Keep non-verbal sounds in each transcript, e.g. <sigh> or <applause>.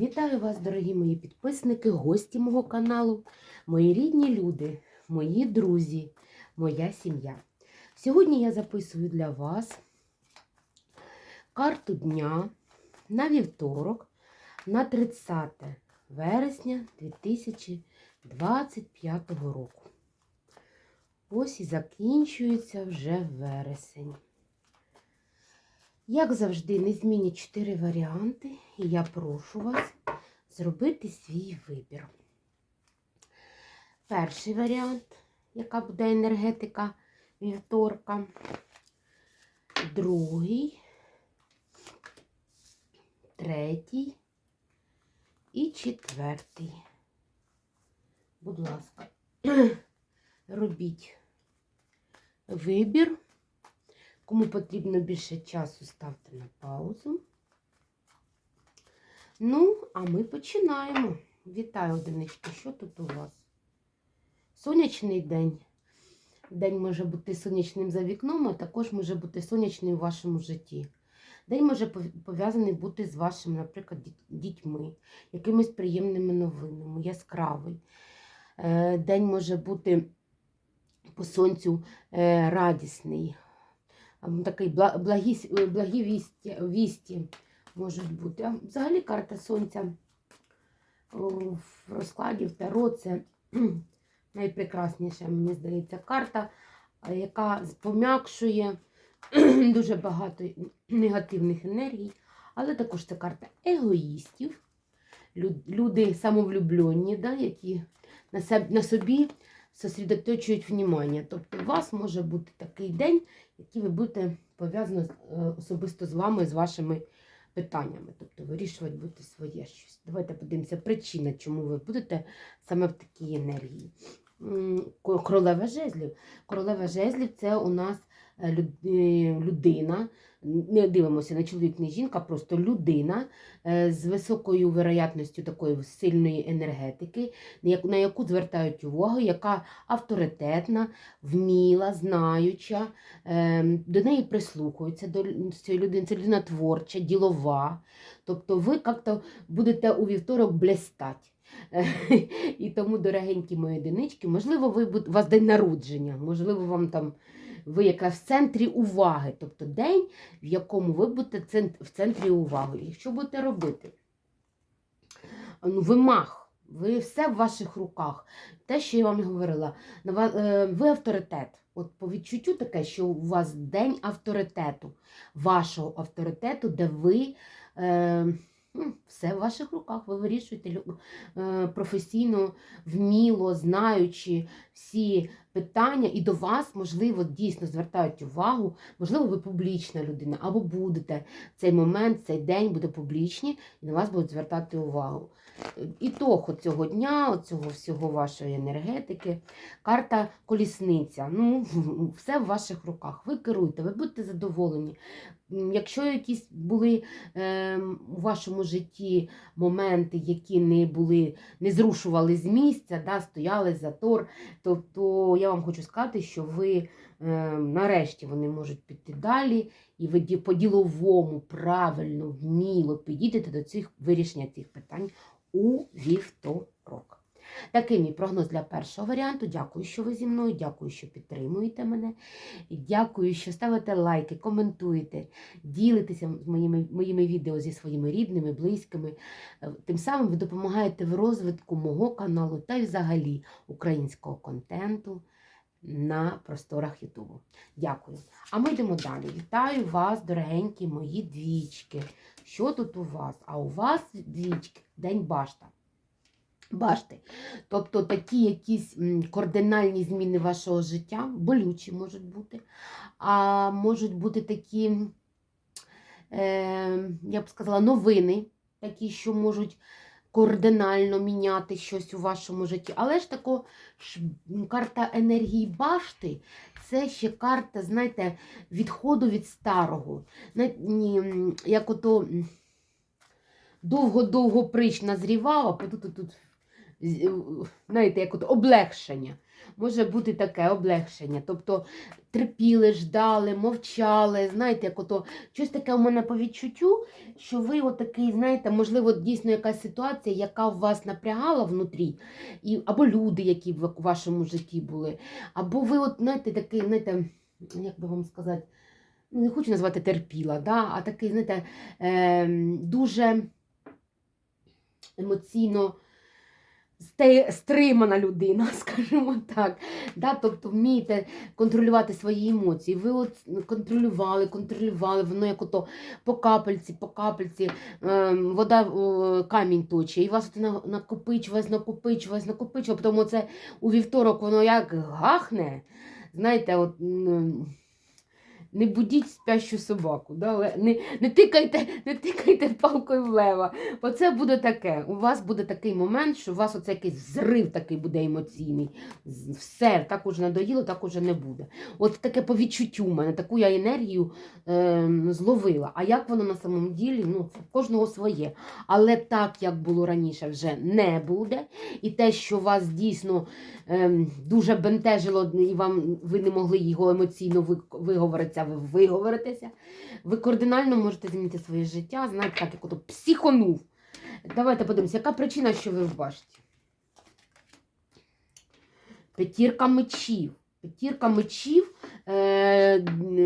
Вітаю вас, дорогі мої підписники, гості мого каналу, мої рідні люди, мої друзі, моя сім'я. Сьогодні я записую для вас карту дня на вівторок, на 30 вересня 2025 року. Ось і закінчується вже вересень. Як завжди, не змінять 4 варіанти, і я прошу вас зробити свій вибір. Перший варіант, яка буде енергетика вівторка. Другий, третій і четвертий. Будь ласка, <clears throat> робіть вибір. Кому потрібно більше часу, ставте на паузу. Ну, а ми починаємо. Вітаю, одинички. Що тут у вас? Сонячний день. День може бути сонячним за вікном, а також може бути сонячним у вашому житті. День може пов'язаний бути з вашими, наприклад, дітьми, якимись приємними новинами, яскравий. Е, день може бути по сонцю е, радісний такий благі, благі вісті, вісті можуть бути. Взагалі карта Сонця в розкладі в Таро це <clears throat> найпрекрасніша, мені здається, карта, яка пом'якшує <clears throat> дуже багато негативних енергій, але також це карта егоїстів, люди самовлюблені, да, які на собі сосредоточують внимання. Тобто у вас може бути такий день, який ви будете пов'язані е, особисто з вами, з вашими питаннями. Тобто вирішувати будете своє щось. Давайте подивимося, причина, чому ви будете саме в такій енергії. Королева жезлів. Королева жезлів це у нас людина, не дивимося на чоловік, не жінка, просто людина е, з високою вероятністю такої сильної енергетики, на яку звертають увагу, яка авторитетна, вміла, знаюча, до неї прислухаються до цієї людини. Це людина творча, ділова. Тобто ви як-то будете у вівторок блестати. <laughs> І тому, дорогенькі мої одинички, можливо, ви у вас день народження, можливо, вам там ви якраз в центрі уваги, тобто день, в якому ви будете в центрі уваги. І що будете робити? Ну, Ви мах, ви все в ваших руках. Те, що я вам говорила, е, ви авторитет. От по відчуттю таке, що у вас день авторитету, вашого авторитету, де ви. Е, все в ваших руках. Ви вирішуєте е, професійно, вміло, знаючи всі питання, і до вас, можливо, дійсно звертають увагу, можливо, ви публічна людина, або будете цей момент, цей день буде публічні, і на вас будуть звертати увагу. Ітог цього дня, цього всього вашої енергетики, карта колісниця. Ну, <laughs> все в ваших руках. Ви керуєте, ви будете задоволені. Якщо якісь були е, у вашому житті моменти, які не були, не зрушували з місця, да, стояли затор, то, то я вам хочу сказати, що ви е, нарешті вони можуть піти далі, і ви по-діловому, правильно, вміло підійдете до цих вирішення цих питань у вівторок. Такий мій прогноз для першого варіанту. Дякую, що ви зі мною, дякую, що підтримуєте мене. Дякую, що ставите лайки, коментуєте, ділитеся моїми моїми відео зі своїми рідними, близькими. Тим самим ви допомагаєте в розвитку мого каналу та й взагалі українського контенту на просторах Ютубу. Дякую. А ми йдемо далі. Вітаю вас, дорогенькі мої двічки. Що тут у вас? А у вас двічки, День башта. Бачите, тобто такі якісь кардинальні зміни вашого життя, болючі можуть бути, а можуть бути такі, е, я б сказала, новини, такі, що можуть кардинально міняти щось у вашому житті. Але ж тако карта енергії башти це ще карта, знаєте, відходу від старого. Як ото довго-довго прищ назрівала, тут тут е, знаєте, як от облегшення. Може бути таке облегшення. Тобто терпіли, ждали, мовчали. Знаєте, як ото щось таке у мене по відчуттю, що ви отакий, знаєте, можливо, дійсно якась ситуація, яка вас напрягала внутрі, і, або люди, які в в вашому житті були, або ви, от, знаєте, такий, знаєте, як би вам сказати, ну, не хочу назвати терпіла, да? а такий, знаєте, е, дуже емоційно стримана людина, <laughs> скажімо так. Да? Тобто вмієте контролювати свої емоції. Ви от контролювали, контролювали, воно як ото по капельці, по капельці, е, вода е, камінь точить, і вас от на- накопичувалось, накопичувалось, накопичувалось, потім оце у вівторок воно як гахне. Знаєте, от. Не будіть спящу собаку, да? не, не, тикайте, не тикайте палкою в лева. Оце буде таке. У вас буде такий момент, що у вас оце якийсь взрив такий буде емоційний. Все, так уже надоїло, так уже не буде. От таке по відчуттю в мене, таку я енергію е, зловила. А як воно на самому ділі, ну, кожного своє. Але так, як було раніше, вже не буде. І те, що вас дійсно е, дуже бентежило, і вам ви не могли його емоційно ви- виговоритися, ви виговоритеся. Ви кардинально можете змінити своє життя, знаєте, так як ото психонув. Давайте подивимося, яка причина, що ви бачите? П'ятірка мечів. П'ятірка мечів, е,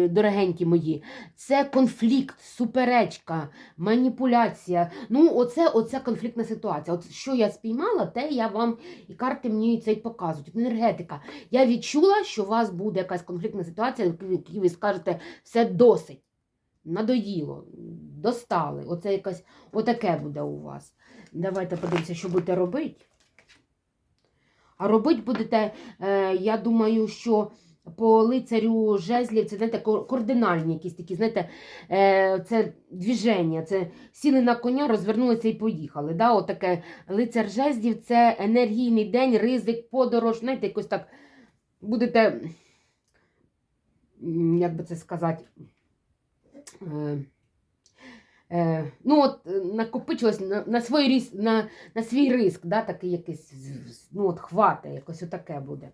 дорогенькі мої, це конфлікт, суперечка, маніпуляція. Ну, оце, оце конфліктна ситуація. От що я спіймала, те я вам і карти мені це й показують. От енергетика. Я відчула, що у вас буде якась конфліктна ситуація, в якій ви скажете, все досить. Надоїло, достали. Оце якась, отаке буде у вас. Давайте подивимося, що будете робити. А робити будете, е, я думаю, що по лицарю жезлів це знаєте, ко- кардинальні якісь такі, знаєте, е, це двіження, це сіли на коня, розвернулися і поїхали. Да? Отаке лицар жезлів це енергійний день, ризик, подорож, знаєте, якось так будете, як би це сказати, Е, ну, от е, накопичилось на, на, свій рис, на, на свій риск, да, такий якийсь, ну, от хвата, якось отаке буде.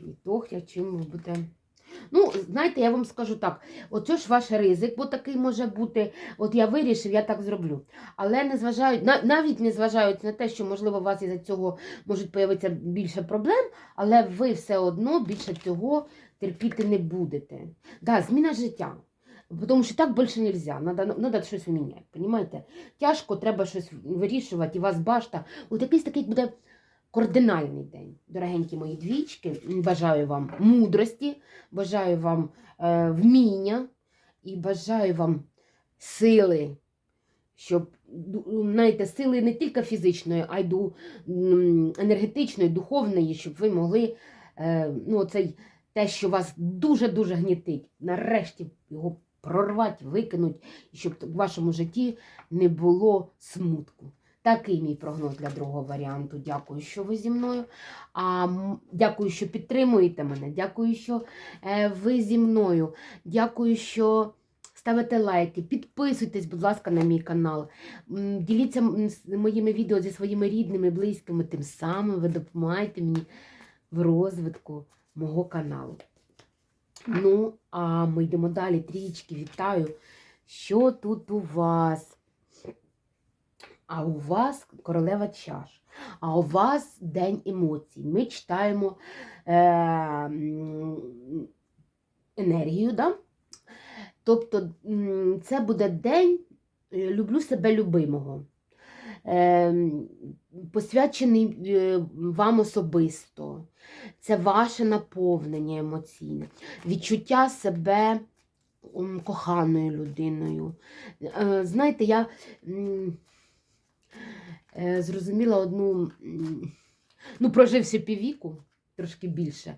І тох чим ви будете. Ну, знаєте, я вам скажу так: оце ж ваш ризик, бо такий може бути. От я вирішив, я так зроблю. Але не зважають, на- навіть не зважають на те, що, можливо, у вас із-за цього можуть появитися більше проблем, але ви все одно більше цього терпіти не будете. Да, зміна життя. Тому що так більше не можна, треба, щось міняти. Понимаєте? Тяжко, треба щось вирішувати, і вас башта. От якийсь такий буде кардинальний день. Дорогенькі мої двічки, бажаю вам мудрості, бажаю вам е, вміння і бажаю вам сили, щоб знаєте, сили не тільки фізичної, а й енергетичної, духовної, щоб ви могли е, ну, оцей, те, що вас дуже-дуже гнітить, нарешті його прорвати, викинути, і щоб в вашому житті не було смутку. Такий мій прогноз для другого варіанту. Дякую, що ви зі мною. А, дякую, що підтримуєте мене. Дякую, що е, ви зі мною. Дякую, що ставите лайки. Підписуйтесь, будь ласка, на мій канал. Діліться моїми відео зі своїми рідними, близькими. Тим самим ви допомагаєте мені в розвитку мого каналу. Ну, а ми йдемо далі. Трічки, вітаю. Що тут у вас? А у вас королева чаш. А у вас день емоцій. Ми читаємо е, енергію, да? Тобто це буде день е, люблю себе любимого. Е, м, посвячений е, вам особисто. Це ваше наповнення емоційне, відчуття себе коханою людиною. Е, Знаєте, я е, зрозуміла одну, ну, проживши піввіку, трошки більше,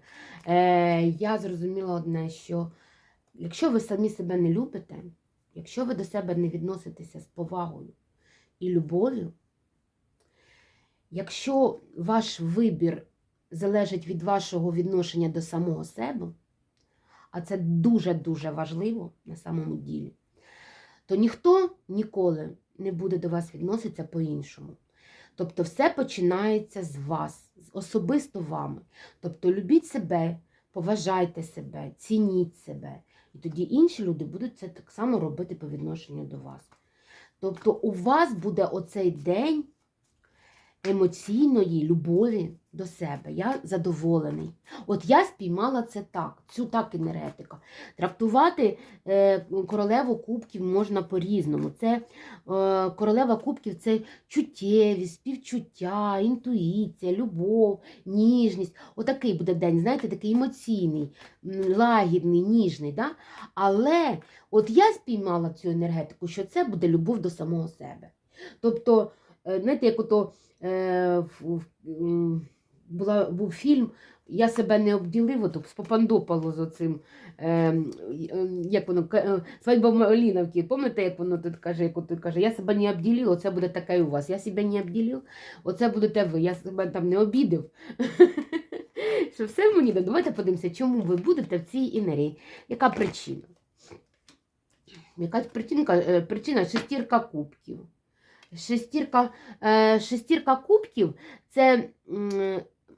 я зрозуміла одне, що якщо ви самі себе не любите, якщо ви до себе не відноситеся з повагою і любов'ю, якщо ваш вибір залежить від вашого відношення до самого себе, а це дуже-дуже важливо на самому ділі, то ніхто ніколи не буде до вас відноситися по-іншому. Тобто, все починається з вас, особисто вами. Тобто, любіть себе, поважайте себе, цініть себе. І тоді інші люди будуть це так само робити по відношенню до вас. Тобто, у вас буде оцей день емоційної любові до себе. Я задоволений. От я спіймала це так, цю так енергетику. Трактувати е, королеву кубків можна по-різному. Це е, королева кубків це чуттєвість, співчуття, інтуїція, любов, ніжність. Отакий буде день, знаєте, такий емоційний, лагідний, ніжний. Да? Але от я спіймала цю енергетику, що це буде любов до самого себе. Тобто, е, знаєте, як ото е, в- в- була, був фільм. Я себе не обділив от, з Попандопало з оцим, е, е, як воно, е, свадьба Малиновці. Пам'ятаєте, як воно тут каже, як тут каже, я себе не обділив, оце буде таке у вас. Я себе не обділив, оце будете ви. Я себе там не обідав. <laughs> Що все мені да. Давайте подивимося, чому ви будете в цій енергії. Яка причина? Яка причинка, е, причина шестірка кубків. Шестірка, е, шестірка кубків це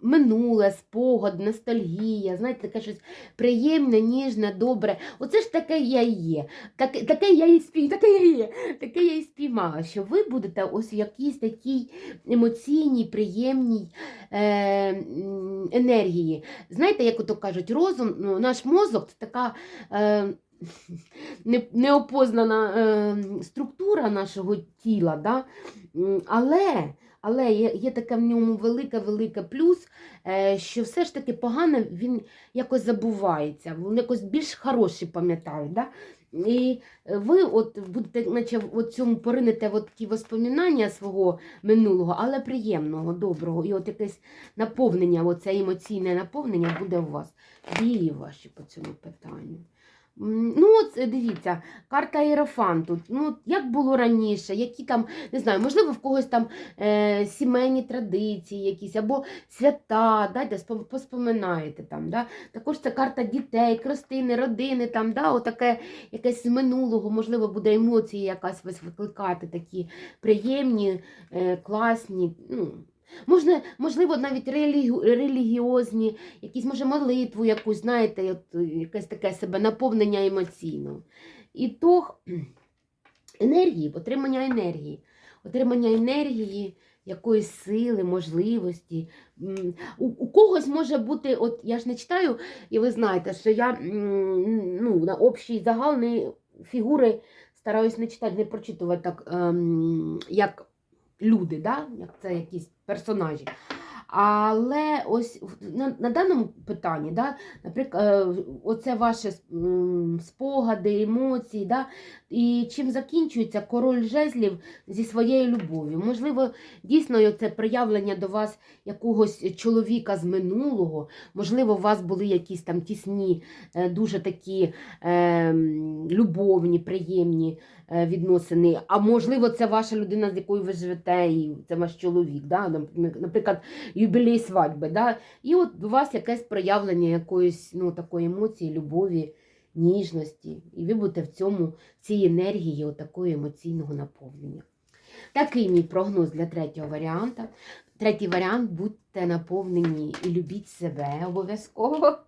минуле, спогад, ностальгія, знаєте, таке щось приємне, ніжне, добре. Оце ж таке я і є. Таке, таке я і спій, таке я і є. Таке я і спіймала, що ви будете ось в якійсь такій емоційній, приємній е, енергії. Знаєте, як ото кажуть, розум, ну, наш мозок це така. Е, неопознана е, структура нашого тіла, да? Але, але є, є таке в ньому велике-велике плюс, е, що все ж таки погане він якось забувається, він якось більш хороший пам'ятають. Да? І ви от будете, наче в цьому поринете в ті воспоминання свого минулого, але приємного, доброго. І от якесь наповнення, оце емоційне наповнення буде у вас. Дії ваші по цьому питанню. Ну, от е, дивіться, карта Єрофанту. Ну, як було раніше, які там, не знаю, можливо, в когось там е, сімейні традиції якісь, або свята, да, де поспоминаєте там. Да? Також це карта дітей, крестини, родини, там, да, отаке якесь з минулого, можливо, буде емоції якась вас викликати, такі приємні, е, класні. Ну, Можна, можливо, навіть релігу, релігіозні, якісь, може, молитву якусь, знаєте, от, е, якесь таке себе наповнення емоційного. І то енергії, отримання енергії, отримання енергії, якоїсь сили, можливості. У, у когось може бути, от я ж не читаю, і ви знаєте, що я ну, на общій загальні фігури стараюсь не читати, не прочитувати так, ем, як люди, да? як це якісь персонажі. Але ось на, на даному питанні, да, наприклад, е, оце ваші спогади, емоції, да, і чим закінчується король жезлів зі своєю любов'ю. Можливо, дійсно це проявлення до вас якогось чоловіка з минулого, можливо, у вас були якісь там тісні, е, дуже такі е, любовні, приємні відносини. А можливо, це ваша людина, з якою ви живете, і це ваш чоловік, да? наприклад, юбілей свадьби. Да? І от у вас якесь проявлення якоїсь ну, такої емоції, любові, ніжності. І ви будете в цьому, в цій енергії от такої емоційного наповнення. Такий мій прогноз для третього варіанта. Третій варіант будьте наповнені і любіть себе обов'язково.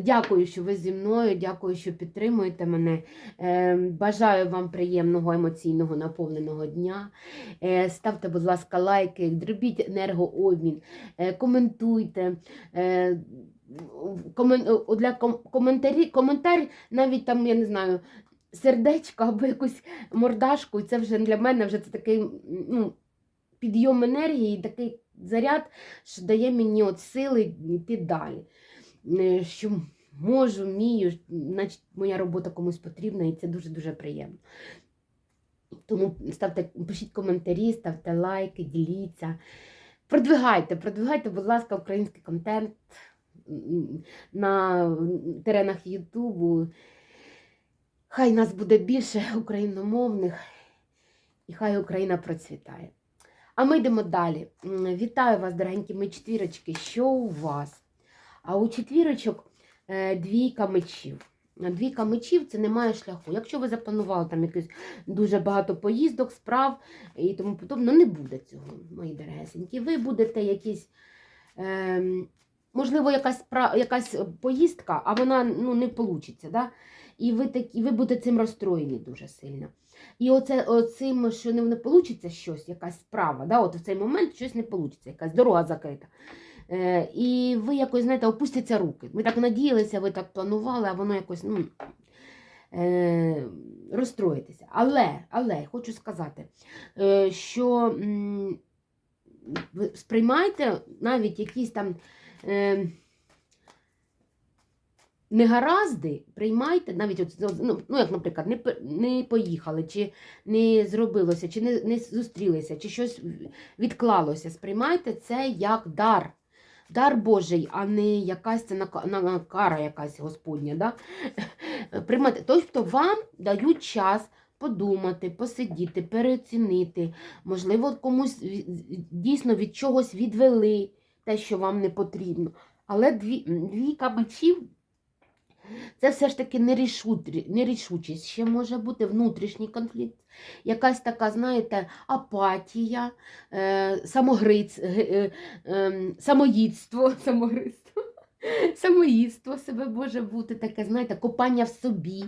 Дякую, що ви зі мною, дякую, що підтримуєте мене. Е, Бажаю вам приємного емоційного наповненого дня. Е, Ставте, будь ласка, лайки, зробіть енергообмін, е, коментуйте. е, Для коментарі, коментар навіть там, я не знаю, сердечко або якусь мордашку, це вже для мене вже це такий ну, підйом енергії, такий заряд, що дає мені от сили йти далі. Що можу, вмію, значить моя робота комусь потрібна, і це дуже-дуже приємно. Тому ставте, пишіть коментарі, ставте лайки, діліться. Продвигайте, продвигайте, будь ласка, український контент на теренах Ютубу. Хай нас буде більше україномовних, і хай Україна процвітає. А ми йдемо далі. Вітаю вас, дорогенькі мої четвірочки. Що у вас? А у четвірочок е, двійка мечів. Двійка мечів це немає шляху. Якщо ви запланували там якось дуже багато поїздок, справ і тому подобне, ну не буде цього, мої дорогесенькі. Ви будете якісь, е, можливо, якась, якась поїздка, а вона ну, не вийде. Да? І ви, такі, ви будете цим розстроєні дуже сильно. І оце, оцим, що не вийде щось, якась справа, да? от в цей момент щось не вийде, якась дорога закрита. Е, і ви якось, знаєте, опустяться руки. Ми так надіялися, ви так планували, а воно якось ну, е, розстроїтеся. Але, але хочу сказати, е, що сприймайте навіть якісь там. Негаразди приймайте, навіть от, ну, ну, як, наприклад, не, не поїхали, чи не зробилося, чи не, не зустрілися, чи щось відклалося. Сприймайте це як дар. Дар Божий, а не якась це кара якась Господня. Да? <laughs> Приймати. Тобто вам дають час подумати, посидіти, переоцінити. Можливо, комусь дійсно від чогось відвели те, що вам не потрібно. Але дві, двійка мечів це все ж таки нерішучість. Ще може бути внутрішній конфлікт, якась така, знаєте, апатія, е, самогриць, е, ем, самоїдство, <laughs> самогрицтво. Самоїдство себе може бути таке, знаєте, копання в собі.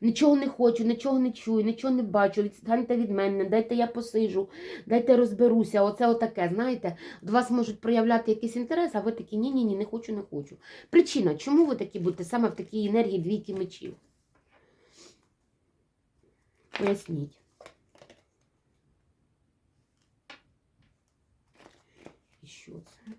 Нічого не хочу, нічого не чую, нічого не бачу. Відстаньте від мене, дайте я посижу, дайте розберуся. Оце отаке, знаєте, до вас можуть проявляти якийсь інтерес, а ви такі ні-ні, ні, не хочу, не хочу. Причина, чому ви такі будете саме в такій енергії двійки мечів? Поясніть. І що це?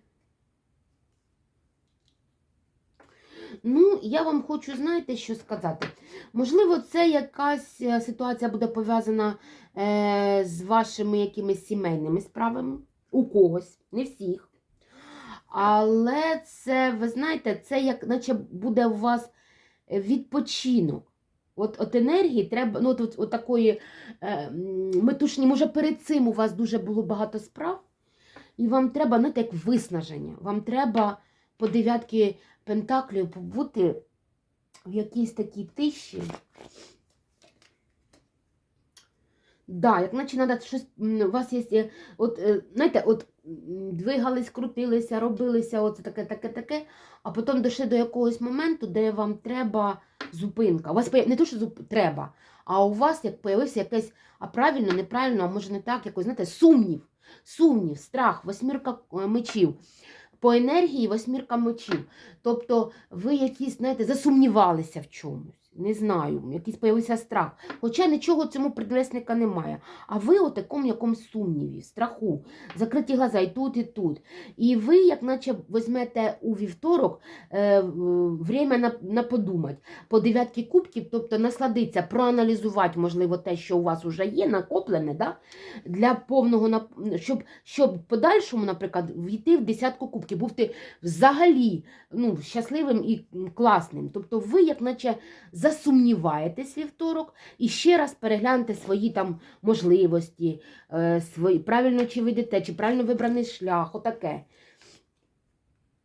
Ну, я вам хочу, знаєте, що сказати. Можливо, це якась е, ситуація буде пов'язана е, з вашими якимись сімейними справами. У когось, не всіх. Але це, ви знаєте, це як наче буде у вас відпочинок. От, от енергії треба, ну от, от, от такої е, метушні, може перед цим у вас дуже було багато справ, і вам треба, знаєте, як виснаження. Вам треба по дев'ятки пентаклів побути в якійсь такій тиші. Да, як наче треба щось, у вас є, е, от, е, знаєте, от двигались, крутилися, робилися, оце таке, таке, таке, а потім дійшли до якогось моменту, де вам треба зупинка. У вас не то, що зуп... треба, а у вас як появився якесь, а правильно, неправильно, а може не так, якось, знаєте, сумнів, сумнів, страх, восьмірка е, мечів. По енергії восьмірка мечів. Тобто ви якісь, знаєте, засумнівалися в чомусь. Не знаю, якийсь появився страх. Хоча нічого цьому предвесника немає. А ви у такому якомусь сумніві, страху, закриті глаза і тут, і тут. І ви, як наче, візьмете у вівторок е, на, на подумати по дев'ятки кубків, тобто насладитися, проаналізувати, можливо, те, що у вас вже є, накоплене, да? для повного щоб, щоб подальшому, наприклад, війти в десятку кубків, бути взагалі ну, щасливим і класним. Тобто ви, як наче, засумніваєтесь вівторок і ще раз перегляньте свої там можливості, е, свої, правильно чи ви чи правильно вибраний шлях, отаке.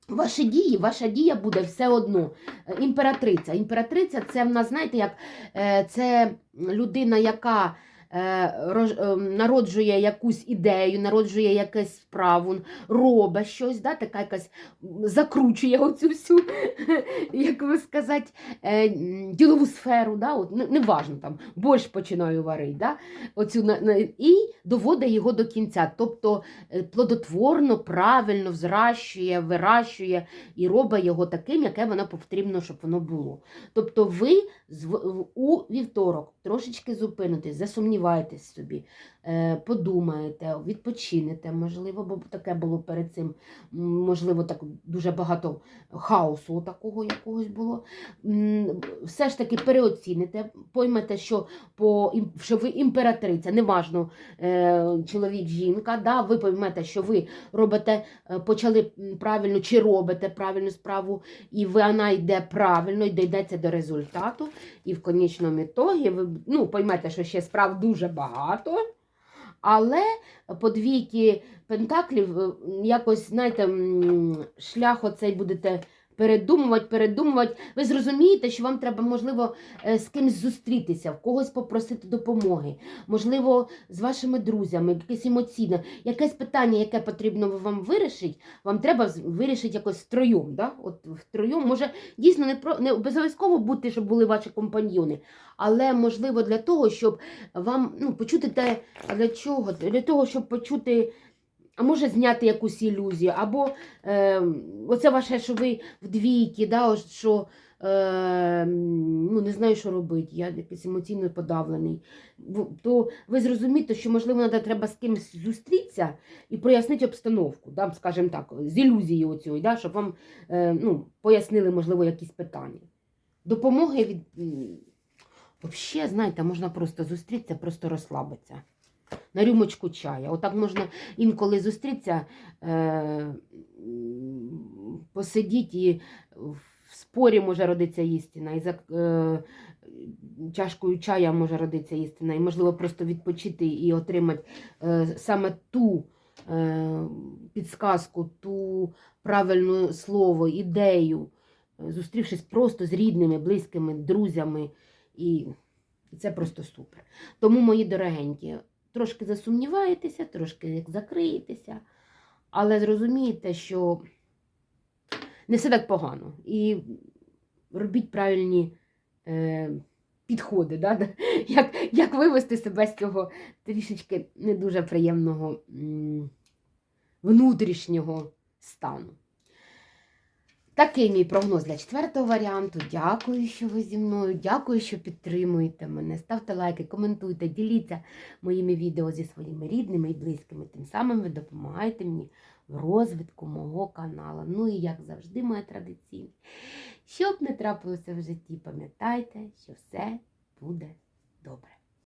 Ваші дії, ваша дія буде все одно. Е, Імператриця. Імператриця це в нас, знаєте, як е, це людина, яка народжує якусь ідею, народжує якусь справу, робить щось, да, така якась закручує оцю всю, <laughs> як би сказати, е, ділову сферу, да, от, не, неважно, там, борщ починаю варити, да, оцю, і доводить його до кінця. Тобто е, плодотворно, правильно взращує, вирощує і робить його таким, яке воно потрібно, щоб воно було. Тобто ви у вівторок трошечки зупинитесь, засумніваєтесь собі, е, подумаєте, відпочинете, можливо, бо таке було перед цим, можливо, так дуже багато хаосу такого якогось було. Все ж таки переоціните, поймете, що, по, що ви імператриця, неважно, е, чоловік, жінка, да, ви поймете, що ви робите, е, почали правильно чи робите правильну справу, і вона йде правильно, і дійдеться до результату. І в конечному ітогі ви ну, поймете, що ще справ дуже багато. Але по двійки пентаклів е, якось, знаєте, шлях оцей будете передумувати, передумувати. Ви зрозумієте, що вам треба, можливо, е, з кимось зустрітися, в когось попросити допомоги, можливо, з вашими друзями, якесь емоційне, якесь питання, яке потрібно вам вирішити, вам треба вирішити якось втроєм. Да? От втроєм, може, дійсно не про не обов'язково бути, щоб були ваші компаньйони, але можливо для того, щоб вам ну, почути те, для чого? Для того, щоб почути. А може зняти якусь ілюзію, або е, оце ваше, що ви вдвійки, да, що е, ну, не знаю, що робити, я якийсь емоційно подавлений. То ви зрозумієте, що, можливо, треба з кимось зустрітися і прояснити обстановку, да, скажімо так, з ілюзією оцією, да, щоб вам е, ну, пояснили, можливо, якісь питання. Допомоги від. Взагалі, знаєте, можна просто зустрітися, просто розслабитися. На рюмочку чая. Отак можна інколи зустрітися, е, посидіти і в спорі може родитися істина, і за е, чашкою чая може родитися істина, і можливо просто відпочити і отримати е, саме ту підсказку, ту правильне слово, ідею, зустрівшись просто з рідними, близькими, друзями. І це просто супер. Тому, мої дорогенькі, трошки засумніваєтеся, трошки як закриєтеся, але зрозумієте, що не все так погано. І робіть правильні е, підходи, да? <laughs> як, як вивести себе з цього трішечки не дуже приємного внутрішнього стану. Такий мій прогноз для четвертого варіанту. Дякую, що ви зі мною. Дякую, що підтримуєте мене. Ставте лайки, коментуйте, діліться моїми відео зі своїми рідними і близькими. Тим самим ви допомагаєте мені в розвитку мого каналу. Ну і як завжди, моя традиційна. Щоб не трапилося в житті, пам'ятайте, що все буде добре.